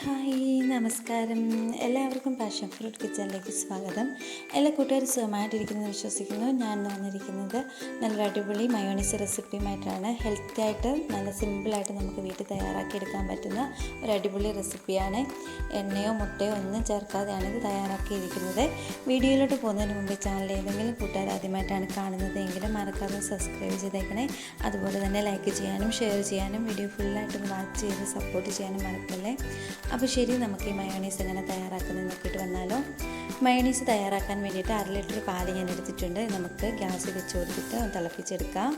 Hi നമസ്കാരം. എല്ലാവർക്കും passion fruit കിച്ചണിലേക്ക് സ്വാഗതം. എല്ലാ കൂട്ടുകാരും സുഖമായിട്ടിരിക്കുന്നത് വിശ്വസിക്കുന്നു. ഞാൻ വന്നിരിക്കുന്നത് നല്ലൊരു അടിപൊളി മയോണീസ് റെസിപ്പിയുമായിട്ടാണ് ഹെൽത്തി ആയിട്ട് നല്ല സിമ്പിളായിട്ട് നമുക്ക് വീട്ടിൽ തയ്യാറാക്കി എടുക്കാൻ പറ്റുന്ന ഒരു അടിപൊളി റെസിപ്പിയാണ് എണ്ണയോ മുട്ടയോ ഒന്നും ചേർക്കാതെയാണ് ഇത് തയ്യാറാക്കിയിരിക്കുന്നത്. വീഡിയോയിലോട്ട് പോകുന്നതിന് മുമ്പ് ചാനൽ ഏതെങ്കിലും കൂട്ടുകാർ ആദ്യമായിട്ടാണ് കാണുന്നത് എങ്കിലും മറക്കാതെ സബ്സ്ക്രൈബ് ചെയ്തേക്കണേ. അതുപോലെ തന്നെ ലൈക്ക് ചെയ്യാനും ഷെയർ ചെയ്യാനും വീഡിയോ ഫുള്ളായിട്ട് വാച്ച് ചെയ്ത് സപ്പോർട്ട് ചെയ്യാനും മറക്കല്ലേ. അപ്പോൾ ശരി നമുക്ക് ഈ മയോണീസ് എങ്ങനെ തയ്യാറാക്കുന്നത് നോക്കിയിട്ട് വന്നാലോ. മയോണീസ് തയ്യാറാക്കാൻ വേണ്ടിയിട്ട് അര ലിറ്റർ പാൽ ഞാൻ എടുത്തിട്ടുണ്ട്. നമുക്ക് ഗ്യാസ് വെച്ച് കൊടുത്തിട്ട് തിളപ്പിച്ചെടുക്കാം.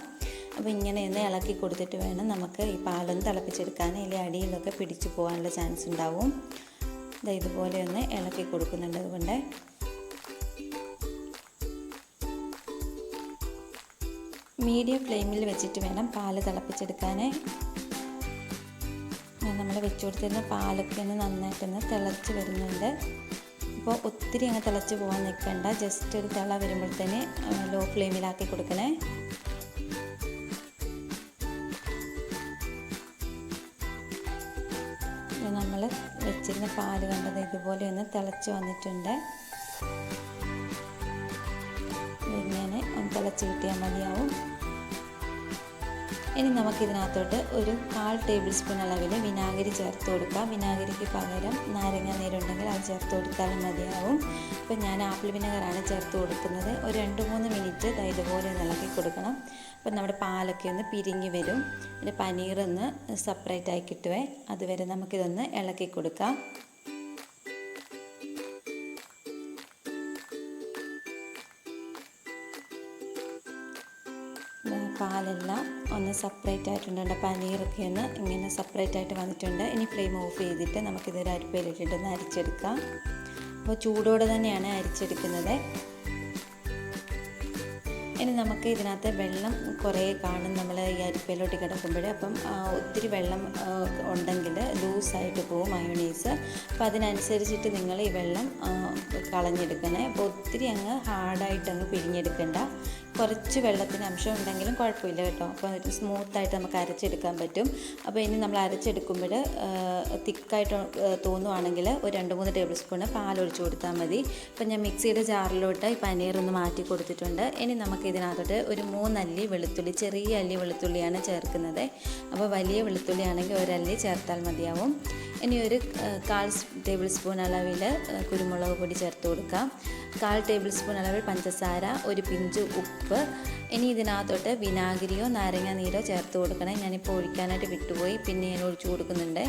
അപ്പോൾ ഇങ്ങനെ ഒന്ന് ഇളക്കി കൊടുത്തിട്ട് വേണം നമുക്ക് ഈ പാലൊന്ന് തിളപ്പിച്ചെടുക്കാൻ. ഇതിൽ അടിയിലൊക്കെ പിടിച്ചു പോകാനുള്ള ചാൻസ് ഉണ്ടാവും. ദാ ഇതുപോലെ ഒന്ന് ഇളക്കി കൊടുക്കുന്നുണ്ട് അതുകൊണ്ട്. മീഡിയം ഫ്ലെയിമിൽ വെച്ചിട്ട് വേണം പാൽ തിളപ്പിച്ചെടുക്കാൻ നമ്മൾ വെച്ച് കൊടുത്തിരുന്ന പാലൊക്കെ ഒന്ന് നന്നായിട്ടൊന്ന് തിളച്ച് വരുന്നുണ്ട്. അപ്പോൾ ഒത്തിരി അങ്ങ് തിളച്ച് പോകാൻ നിൽക്കണ്ട. ജസ്റ്റ് ഒരു തിള വരുമ്പോഴത്തേന് ലോ ഫ്ലെയിമിലാക്കി കൊടുക്കണേ. നമ്മൾ വെച്ചിരുന്ന പാൽ കണ്ടത് ഇതുപോലെ ഒന്ന് തിളച്ച് വന്നിട്ടുണ്ട്. ഇങ്ങനെ ഒന്ന് തിളച്ച് കിട്ടിയാൽ മതിയാവും. ഇനി നമുക്കിതിനകത്തോട്ട് ഒരു കാൽ ടേബിൾ സ്പൂൺ അളവിൽ വിനാഗിരി ചേർത്ത് കൊടുക്കാം. വിനാഗിരിക്ക് പകരം നാരങ്ങ നീരുണ്ടെങ്കിൽ അത് ചേർത്ത് കൊടുത്താലും മതിയാവും. ഇപ്പം ഞാൻ ആപ്പിൾ വിനെഗറാണ് ചേർത്ത് കൊടുക്കുന്നത്. ഒരു രണ്ട് മൂന്ന് മിനിറ്റ് ഇതുപോലെ ഇളക്കി കൊടുക്കണം. അപ്പം നമ്മുടെ പാലൊക്കെ ഒന്ന് പിരിഞ്ഞ് വരും. പിന്നെ പനീറൊന്ന് സെപ്പറേറ്റ് ആയി കിട്ടുവേ. അതുവരെ നമുക്കിതൊന്ന് ഇളക്കി കൊടുക്കാം. പാലെല്ലാം ഒന്ന് സെപ്പറേറ്റ് ആയിട്ടുണ്ട് പനീറൊക്കെ ഒന്ന് ഇങ്ങനെ സെപ്പറേറ്റ് ആയിട്ട് വന്നിട്ടുണ്ട്. ഇനി ഫ്ലെയിം ഓഫ് ചെയ്തിട്ട് നമുക്കിതൊരു അരിപ്പയിലിട്ടിട്ടൊന്ന് അരിച്ചെടുക്കാം. അപ്പോൾ ചൂടോടെ തന്നെയാണ് അരിച്ചെടുക്കുന്നത്. ഇനി നമുക്ക് ഇതിനകത്ത് വെള്ളം കുറേ കാണും. നമ്മൾ ഈ അരിപ്പയിലോട്ട് കിടക്കുമ്പോൾ അപ്പം ഒത്തിരി വെള്ളം ഉണ്ടെങ്കിൽ ലൂസായിട്ട് പോകും മയോണീസ് അപ്പോൾ അതിനനുസരിച്ചിട്ട് നിങ്ങൾ ഈ വെള്ളം കളഞ്ഞെടുക്കണേ. അപ്പോൾ ഒത്തിരി അങ്ങ് ഹാർഡായിട്ട് അങ്ങ് പിരിഞ്ഞെടുക്കണ്ട കുറച്ച് വെള്ളത്തിന് അംശം ഉണ്ടെങ്കിലും കുഴപ്പമില്ല കേട്ടോ. അപ്പോൾ ഒരു സ്മൂത്തായിട്ട് നമുക്ക് അരച്ചെടുക്കാൻ പറ്റും. അപ്പോൾ ഇനി നമ്മൾ അരച്ചെടുക്കുമ്പോൾ തിക്കായിട്ട് തോന്നുവാണെങ്കിൽ ഒരു രണ്ട് മൂന്ന് ടേബിൾ സ്പൂണ് പാലൊഴിച്ച് കൊടുത്താൽ മതി. ഇപ്പം ഞാൻ മിക്സിയുടെ ജാറിലോട്ട് ഈ പനീർ ഒന്ന് മാറ്റി കൊടുത്തിട്ടുണ്ട്. ഇനി നമുക്ക് ഇതിനകത്തോട്ട് ഒരു മൂന്നല്ലി വെളുത്തുള്ളി ചെറിയ അല്ലി വെളുത്തുള്ളിയാണ് ചേർക്കുന്നത്. അപ്പോൾ വലിയ വെളുത്തുള്ളി ആണെങ്കിൽ ഒരല്ലി ചേർത്താൽ മതിയാവും. ഇനി ഒരു കാൽ ടേബിൾ സ്പൂൺ അളവിൽ കുരുമുളക് പൊടി ചേർത്ത് കൊടുക്കാം. കാൽ ടേബിൾ സ്പൂൺ അളവിൽ പഞ്ചസാര ഒരു പിഞ്ച് ഉപ്പ് ഇനി ഇതിനകത്തോട്ട് വിനാഗിരിയോ നാരങ്ങ നീരോ ചേർത്ത് കൊടുക്കണേ. ഞാനിപ്പോൾ ഒഴിക്കാനായിട്ട് വിട്ടുപോയി പിന്നെ ഞാൻ ഒഴിച്ചു കൊടുക്കുന്നുണ്ട്.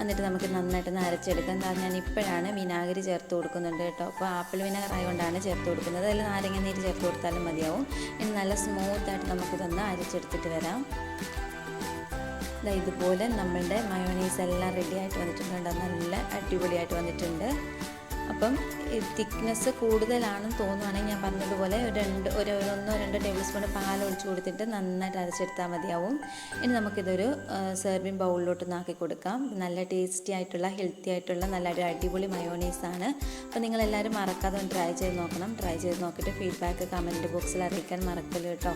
എന്നിട്ട് നമുക്ക് നന്നായിട്ട് നരച്ചെടുക്കാം കാരണം ഞാൻ ഇപ്പോഴാണ് വിനാഗിരി ചേർത്ത് കൊടുക്കുന്നുണ്ട് കേട്ടോ. അപ്പോൾ ആപ്പിൾ വിനാഗർ ആയതുകൊണ്ടാണ് ചേർത്ത് കൊടുക്കുന്നത്. അതിൽ നാരങ്ങ നീര് ചേർത്ത് കൊടുത്താലും മതിയാവും. ഇനി നല്ല സ്മൂത്തായിട്ട് നമുക്ക് നമുക്കിതൊന്ന് അരച്ചെടുത്തിട്ട് വരാം. ഇതുപോലെ നമ്മളുടെ മയോണൈസ് എല്ലാം റെഡി ആയിട്ട് വന്നിട്ടുണ്ട്. നല്ല അടിപൊളിയായിട്ട് വന്നിട്ടുണ്ട്. അപ്പം തിക്നെസ് കൂടുതലാണെന്ന് തോന്നുവാണെങ്കിൽ ഞാൻ പറഞ്ഞതുപോലെ ഒരു രണ്ട് ഒരു ഒന്നോ രണ്ടോ ടേബിൾ സ്പൂൺ പാൽ ഒഴിച്ച് കൊടുത്തിട്ട് നന്നായിട്ട് അരച്ചെടുത്താൽ മതിയാവും. ഇനി നമുക്കിതൊരു സെർവിങ് ബൗളിലോട്ട് നാക്കി കൊടുക്കാം. നല്ല ടേസ്റ്റി ആയിട്ടുള്ള ഹെൽത്തി ആയിട്ടുള്ള നല്ല ഒരു അടിപൊളി മയോണീസാണ് അപ്പോൾ നിങ്ങളെല്ലാവരും മറക്കാതെ ഒന്ന് ട്രൈ ചെയ്ത് നോക്കണം. ട്രൈ ചെയ്ത് നോക്കിയിട്ട് ഫീഡ്ബാക്ക് കമന്റ് ബോക്സിൽ അറിയിക്കാൻ മറക്കല്ലോ കേട്ടോ.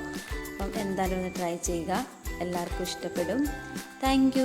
അപ്പം എന്തായാലും ഒന്ന് ട്രൈ ചെയ്യുക. എല്ലാവർക്കും ഇഷ്ടപ്പെടും. താങ്ക്